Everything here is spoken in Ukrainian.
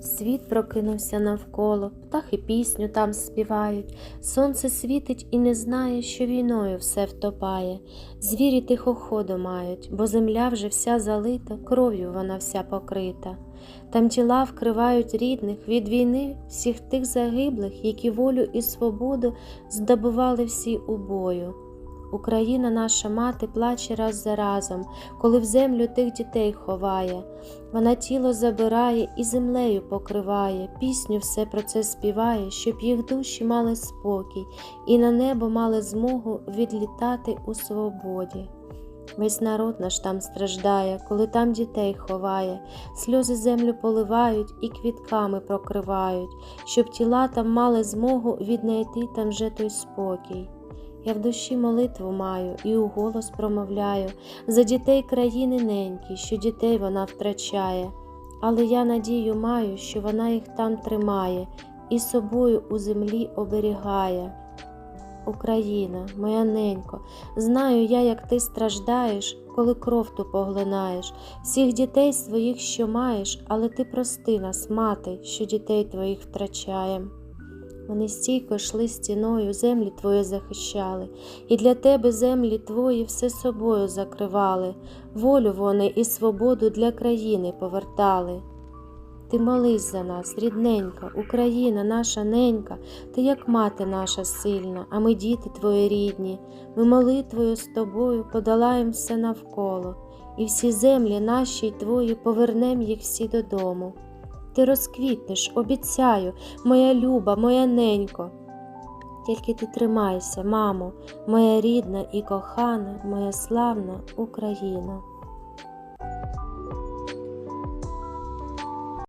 Світ прокинувся навколо, птахи пісню там співають, сонце світить і не знає, що війною все втопає. Звірі тихо ходу мають, бо земля вже вся залита, кров'ю вона вся покрита. Там тіла вкривають рідних від війни всіх тих загиблих, які волю і свободу здобували всі у бою. Україна, наша мати, плаче раз за разом, коли в землю тих дітей ховає. Вона тіло забирає і землею покриває, пісню все про це співає, щоб їх душі мали спокій і на небо мали змогу відлітати у свободі. Весь народ наш там страждає, коли там дітей ховає, сльози землю поливають і квітками прокривають, щоб тіла там мали змогу віднайти там же той спокій. Я в душі молитву маю і у голос промовляю за дітей країни неньки, що дітей вона втрачає, але я надію маю, що вона їх там тримає і собою у землі оберігає. Україна, моя ненько, знаю я, як ти страждаєш, коли кров ту поглинаєш, всіх дітей своїх, що маєш, але ти прости нас, мати, що дітей твоїх втрачаєм. Вони стійко йшли стіною, землі твої захищали, і для тебе землі твої все собою закривали, волю вони і свободу для країни повертали. Ти молись за нас, рідненька, Україна, наша ненька, ти як мати наша сильна, а ми діти твої рідні. Ми молитвою з тобою подолаєм все навколо, і всі землі наші й твої повернем їх всі додому. Ти розквітнеш, обіцяю, моя люба, моя ненько. Тільки ти тримайся, мамо, моя рідна і кохана, моя славна Україна.